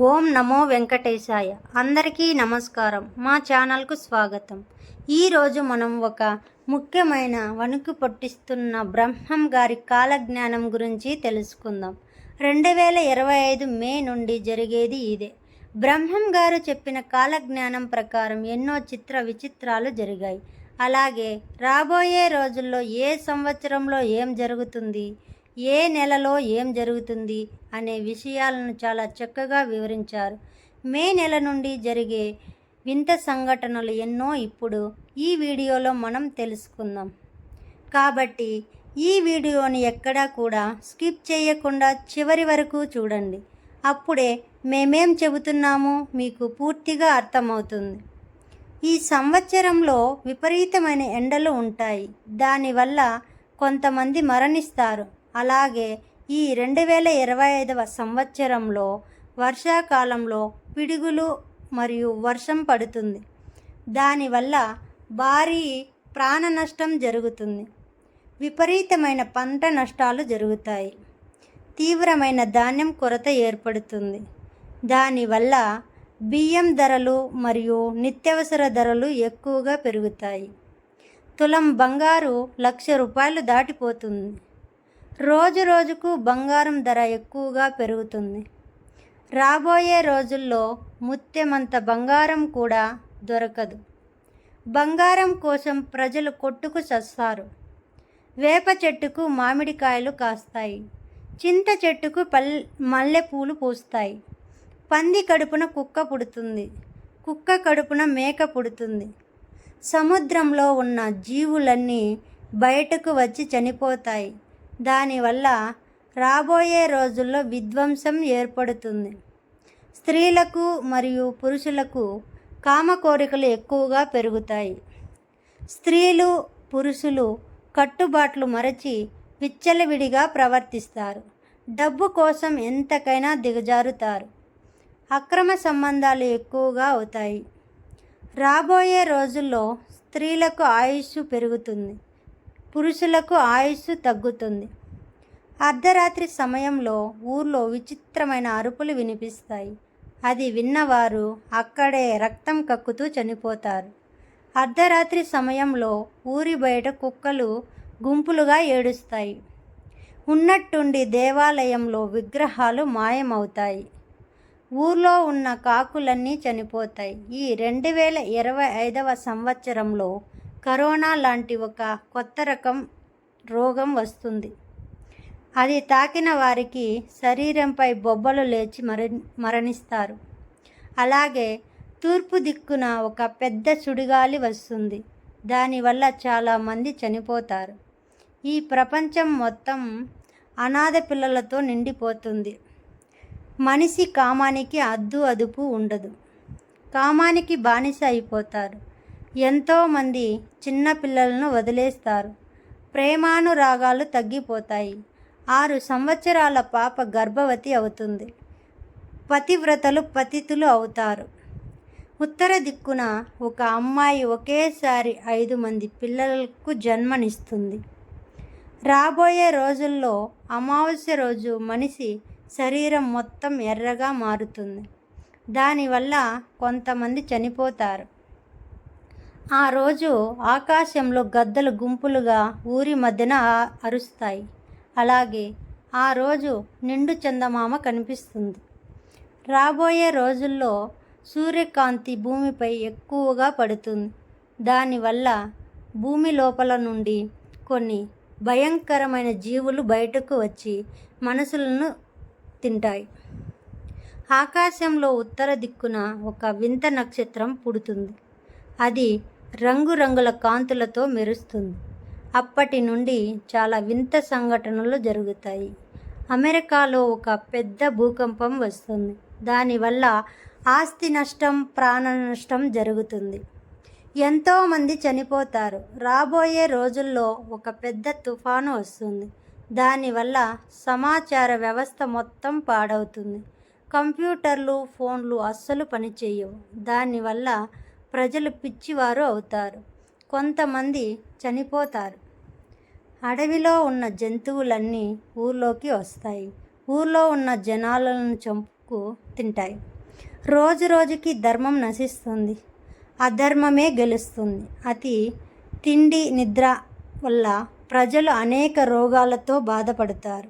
ఓం నమో వెంకటేశాయ. అందరికీ నమస్కారం. మా ఛానల్కు స్వాగతం. ఈరోజు మనం ఒక ముఖ్యమైన వణుకు పొట్టిస్తున్న బ్రహ్మం గారి కాలజ్ఞానం గురించి తెలుసుకుందాం. రెండు వేల ఇరవై ఐదు మే నుండి జరిగేది ఇదే. బ్రహ్మం గారు చెప్పిన కాలజ్ఞానం ప్రకారం ఎన్నో చిత్ర విచిత్రాలు జరిగాయి. అలాగే రాబోయే రోజుల్లో ఏ సంవత్సరంలో ఏం జరుగుతుంది? ఏ నెలలో ఏం జరుగుతుంది అనే విషయాలను చాలా చక్కగా వివరించారు. మే నెల నుండి జరిగే వింత సంఘటనలు ఎన్నో ఇప్పుడు ఈ వీడియోలో మనం తెలుసుకుందాం. కాబట్టి ఈ వీడియోని ఎక్కడా కూడా స్కిప్ చేయకుండా చివరి వరకు చూడండి. అప్పుడే మేమేం చెబుతున్నామో మీకు పూర్తిగా అర్థమవుతుంది. ఈ సంవత్సరంలో విపరీతమైన ఎండలు ఉంటాయి. దానివల్ల కొంతమంది మరణిస్తారు. అలాగే ఈ రెండు వేల ఇరవై ఐదవ సంవత్సరంలో వర్షాకాలంలో పిడుగులు మరియు వర్షం పడుతుంది. దానివల్ల భారీ ప్రాణ నష్టం జరుగుతుంది. విపరీతమైన పంట నష్టాలు జరుగుతాయి. తీవ్రమైన ధాన్యం కొరత ఏర్పడుతుంది. దానివల్ల బియ్యం ధరలు మరియు నిత్యావసర ధరలు ఎక్కువగా పెరుగుతాయి. తులం బంగారు లక్ష రూపాయలు దాటిపోతుంది. రోజు రోజుకు బంగారం ధర ఎక్కువగా పెరుగుతుంది. రాబోయే రోజుల్లో ముత్యమంత బంగారం కూడా దొరకదు. బంగారం కోసం ప్రజలు కొట్టుకు చస్తారు. వేప చెట్టుకు మామిడికాయలు కాస్తాయి. చింత చెట్టుకు పల్ మల్లెపూలు పూస్తాయి. పంది కడుపున కుక్క పుడుతుంది. కుక్క కడుపున మేక పుడుతుంది. సముద్రంలో ఉన్న జీవులన్నీ బయటకు వచ్చి చనిపోతాయి. దానివల్ల రాబోయే రోజుల్లో విధ్వంసం ఏర్పడుతుంది. స్త్రీలకు మరియు పురుషులకు కామ కోరికలు ఎక్కువగా పెరుగుతాయి. స్త్రీలు పురుషులు కట్టుబాట్లు మరచి విచ్చలవిడిగా ప్రవర్తిస్తారు. డబ్బు కోసం ఎంతకైనా దిగజారుతారు. అక్రమ సంబంధాలు ఎక్కువగా అవుతాయి. రాబోయే రోజుల్లో స్త్రీలకు ఆయుష్ పెరుగుతుంది. పురుషులకు ఆయుస్సు తగ్గుతుంది. అర్ధరాత్రి సమయంలో ఊర్లో విచిత్రమైన అరుపులు వినిపిస్తాయి. అది విన్నవారు అక్కడే రక్తం కక్కుతూ చనిపోతారు. అర్ధరాత్రి సమయంలో ఊరి బయట కుక్కలు గుంపులుగా ఏడుస్తాయి. ఉన్నట్టుండి దేవాలయంలో విగ్రహాలు మాయమవుతాయి. ఊర్లో ఉన్న కాకులన్నీ చనిపోతాయి. ఈ రెండు వేల ఇరవై ఐదవ సంవత్సరంలో కరోనా లాంటి ఒక కొత్త రకం రోగం వస్తుంది. అది తాకిన వారికి శరీరంపై బొబ్బలు లేచి మర మరణిస్తారు. అలాగే తూర్పు దిక్కున ఒక పెద్ద సుడిగాలి వస్తుంది. దానివల్ల చాలామంది చనిపోతారు. ఈ ప్రపంచం మొత్తం అనాథ పిల్లలతో నిండిపోతుంది. మనిషి కామానికి అద్దు అదుపు ఉండదు. కామానికి బానిస అయిపోతారు. ఎంతోమంది చిన్న పిల్లలను వదిలేస్తారు. ప్రేమానురాగాలు తగ్గిపోతాయి. ఆరు సంవత్సరాల పాప గర్భవతి అవుతుంది. పతివ్రతలు పతితులు అవుతారు. ఉత్తర దిక్కున ఒక అమ్మాయి ఒకేసారి ఐదు మంది పిల్లలకు జన్మనిస్తుంది. రాబోయే రోజుల్లో అమావాస్య రోజు మనిషి శరీరం మొత్తం ఎర్రగా మారుతుంది. దానివల్ల కొంతమంది చనిపోతారు. ఆ రోజు ఆకాశంలో గద్దలు గుంపులుగా ఊరి మధ్యన అరుస్తాయి. అలాగే ఆ రోజు నిండు చందమామ కనిపిస్తుంది. రాబోయే రోజుల్లో సూర్యకాంతి భూమిపై ఎక్కువగా పడుతుంది. దానివల్ల భూమి లోపల నుండి కొన్ని భయంకరమైన జీవులు బయటకు వచ్చి మనసులను తింటాయి. ఆకాశంలో ఉత్తర దిక్కున ఒక వింత నక్షత్రం పుడుతుంది. అది రంగురంగుల కాంతులతో మెరుస్తుంది. అప్పటి నుండి చాలా వింత సంఘటనలు జరుగుతాయి. అమెరికాలో ఒక పెద్ద భూకంపం వస్తుంది. దానివల్ల ఆస్తి నష్టం ప్రాణ నష్టం జరుగుతుంది. ఎంతోమంది చనిపోతారు. రాబోయే రోజుల్లో ఒక పెద్ద తుఫాను వస్తుంది. దానివల్ల సమాచార వ్యవస్థ మొత్తం పాడవుతుంది. కంప్యూటర్లు ఫోన్లు అస్సలు పనిచేయవు. దానివల్ల ప్రజలు పిచ్చివారు అవుతారు. కొంతమంది చనిపోతారు. అడవిలో ఉన్న జంతువులన్నీ ఊర్లోకి వస్తాయి. ఊర్లో ఉన్న జనాలను చంపుకు తింటాయి. రోజు రోజుకి ధర్మం నశిస్తుంది. అధర్మమే గెలుస్తుంది. అతి తిండి నిద్ర వల్ల ప్రజలు అనేక రోగాలతో బాధపడతారు.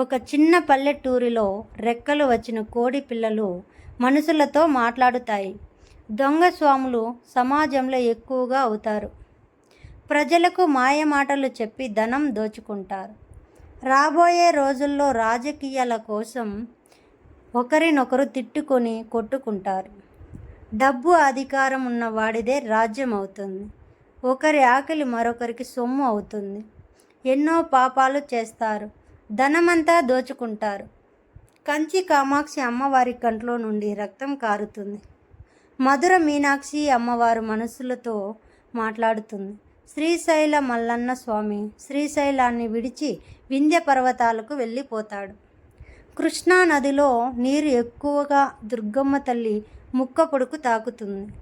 ఒక చిన్న పల్లెటూరిలో రెక్కలు వచ్చిన కోడి పిల్లలు మనుషులతో మాట్లాడుతాయి. దొంగ స్వాములు సమాజంలో ఎక్కువగా అవుతారు. ప్రజలకు మాయ మాటలు చెప్పి ధనం దోచుకుంటారు. రాబోయే రోజుల్లో రాజకీయాల కోసం ఒకరినొకరు తిట్టుకొని కొట్టుకుంటారు. డబ్బు అధికారం ఉన్న వాడిదే రాజ్యం అవుతుంది. ఒకరి ఆకలి మరొకరికి సొమ్ము అవుతుంది. ఎన్నో పాపాలు చేస్తారు. ధనమంతా దోచుకుంటారు. కంచి కామాక్షి అమ్మవారి కంట్లో నుండి రక్తం కారుతుంది. మధుర మీనాక్షి అమ్మవారు మనసులతో మాట్లాడుతుంది. శ్రీశైల మల్లన్న స్వామి శ్రీశైలాన్ని విడిచి వింధ్య పర్వతాలకు వెళ్ళిపోతాడు. కృష్ణా నదిలో నీరు ఎక్కువగా దుర్గమ్మ తల్లి ముక్క పొడుకు తాకుతుంది.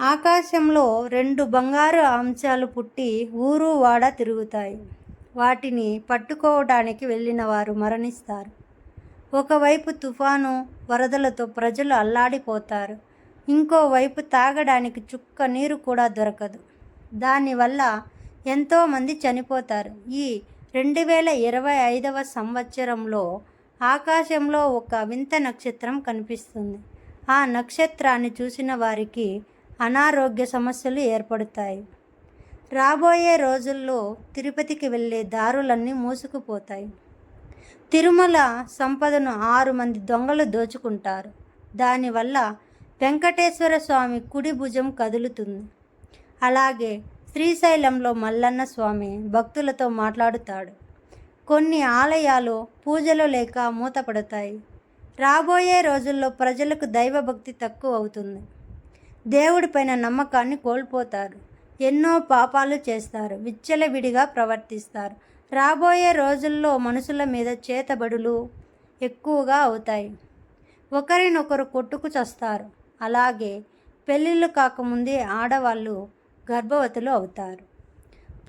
ఆకాశంలో రెండు బంగారు అంశాలు పుట్టి ఊరు వాడ తిరుగుతాయి. వాటిని పట్టుకోవడానికి వెళ్ళిన వారు మరణిస్తారు. ఒకవైపు తుఫాను వరదలతో ప్రజలు అల్లాడిపోతారు. ఇంకోవైపు తాగడానికి చుక్క నీరు కూడా దొరకదు. దానివల్ల ఎంతోమంది చనిపోతారు. ఈ రెండు వేల ఇరవై ఐదవ సంవత్సరంలో ఆకాశంలో ఒక వింత నక్షత్రం కనిపిస్తుంది. ఆ నక్షత్రాన్ని చూసిన వారికి అనారోగ్య సమస్యలు ఏర్పడతాయి. రాబోయే రోజుల్లో తిరుపతికి వెళ్ళే దారులన్నీ మూసుకుపోతాయి. తిరుమల సంపదను ఆరు మంది దొంగలు దోచుకుంటారు. దానివల్ల వెంకటేశ్వర స్వామి కుడి భుజం కదులుతుంది. అలాగే శ్రీశైలంలో మల్లన్న స్వామి భక్తులతో మాట్లాడుతాడు. కొన్ని ఆలయాలు పూజలు లేక మూతపడతాయి. రాబోయే రోజుల్లో ప్రజలకు దైవభక్తి తక్కువ అవుతుంది. దేవుడిపైన నమ్మకాన్ని కోల్పోతారు. ఎన్నో పాపాలు చేస్తారు. విచ్చలవిడిగా ప్రవర్తిస్తారు. రాబోయే రోజుల్లో మనుషుల మీద చేతబడులు ఎక్కువగా అవుతాయి. ఒకరినొకరు కొట్టుకు చస్తారు. అలాగే పెళ్ళిళ్ళు కాకముందే ఆడవాళ్ళు గర్భవతులు అవుతారు.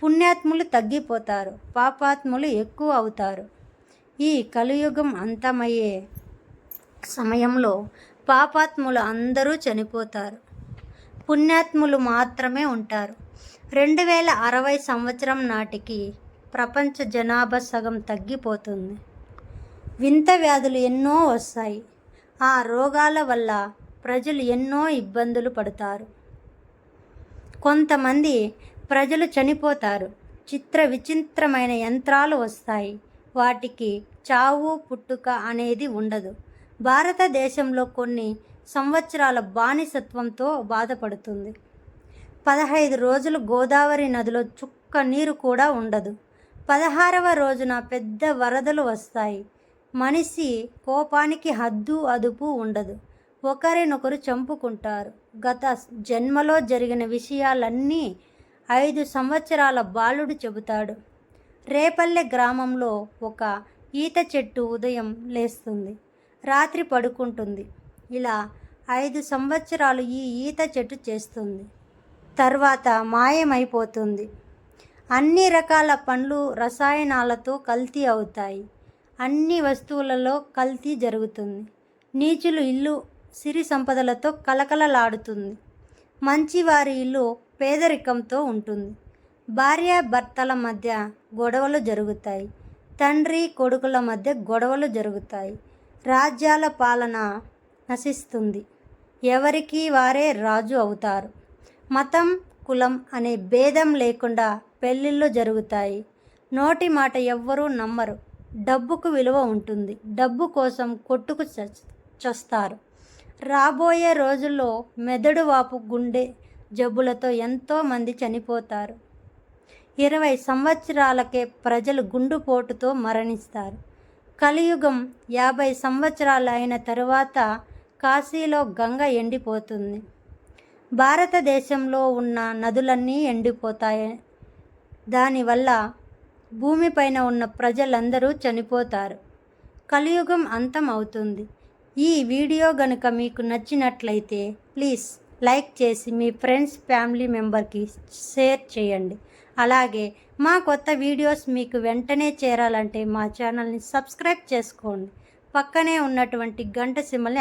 పుణ్యాత్ములు తగ్గిపోతారు పాపాత్ములు ఎక్కువ అవుతారు. ఈ కలియుగం అంతమయ్యే సమయంలో పాపాత్ములు అందరూ చనిపోతారు. పుణ్యాత్ములు మాత్రమే ఉంటారు. రెండు వేల అరవై సంవత్సరం నాటికి ప్రపంచ జనాభా సగం తగ్గిపోతుంది. వింత వ్యాధులు ఎన్నో వస్తాయి. ఆ రోగాల వల్ల ప్రజలు ఎన్నో ఇబ్బందులు పడతారు. కొంతమంది ప్రజలు చనిపోతారు. చిత్ర విచిత్రమైన యంత్రాలు వస్తాయి. వాటికి చావు పుట్టుక అనేది ఉండదు. భారతదేశంలో కొన్ని సంవత్సరాల బానిసత్వంతో బాధపడుతుంది. పదహైదు రోజులు గోదావరి నదిలో చుక్క నీరు కూడా ఉండదు. పదహారవ రోజున పెద్ద వరదలు వస్తాయి. మనిషి కోపానికి హద్దు అదుపు ఉండదు. ఒకరినొకరు చంపుకుంటారు. గత జన్మలో జరిగిన విషయాలన్నీ ఐదు సంవత్సరాల బాలుడు చెబుతాడు. రేపల్లె గ్రామంలో ఒక ఈత చెట్టు ఉదయం లేస్తుంది. రాత్రి పడుకుంటుంది. ఇలా ఐదు సంవత్సరాలు ఈ ఈత చెట్టు చేస్తుంది. తర్వాత మాయమైపోతుంది. అన్ని రకాల పండ్లు రసాయనాలతో కల్తీ అవుతాయి. అన్ని వస్తువులలో కల్తీ జరుగుతుంది. నీచులు ఇల్లు సిరి సంపదలతో కలకలలాడుతుంది. మంచివారి ఇల్లు పేదరికంతో ఉంటుంది. భార్య భర్తల మధ్య గొడవలు జరుగుతాయి. తండ్రి కొడుకుల మధ్య గొడవలు జరుగుతాయి. రాజ్యాల పాలన నశిస్తుంది. ఎవరికి వారే రాజు అవుతారు. మతం కులం అనే భేదం లేకుండా పెళ్ళిళ్ళు జరుగుతాయి. నోటి మాట ఎవ్వరూ నమ్మరు. డబ్బుకు విలువ ఉంటుంది. డబ్బు కోసం కొట్టుకు చస్తారు. రాబోయే రోజుల్లో మెదడు వాపు గుండె జబ్బులతో ఎంతోమంది చనిపోతారు. ఇరవై సంవత్సరాలకే ప్రజలు గుండుపోటుతో మరణిస్తారు. కలియుగం యాభై సంవత్సరాలు అయిన తరువాత కాశీలో గంగ ఎండిపోతుంది. భారతదేశంలో ఉన్న నదులన్నీ ఎండిపోతాయి. దానివల్ల భూమిపైన ఉన్న ప్రజలందరూ చనిపోతారు. కలియుగం అంతం అవుతుంది. ఈ వీడియో గనుక మీకు నచ్చినట్లయితే ప్లీజ్ లైక్ చేసి మీ ఫ్రెండ్స్ ఫ్యామిలీ మెంబర్కి షేర్ చేయండి. అలాగే మా కొత్త వీడియోస్ మీకు వెంటనే చేరాలంటే మా ఛానల్ని సబ్స్క్రైబ్ చేసుకోండి. పక్కనే ఉన్నటువంటి గంట సిమ్మల్ని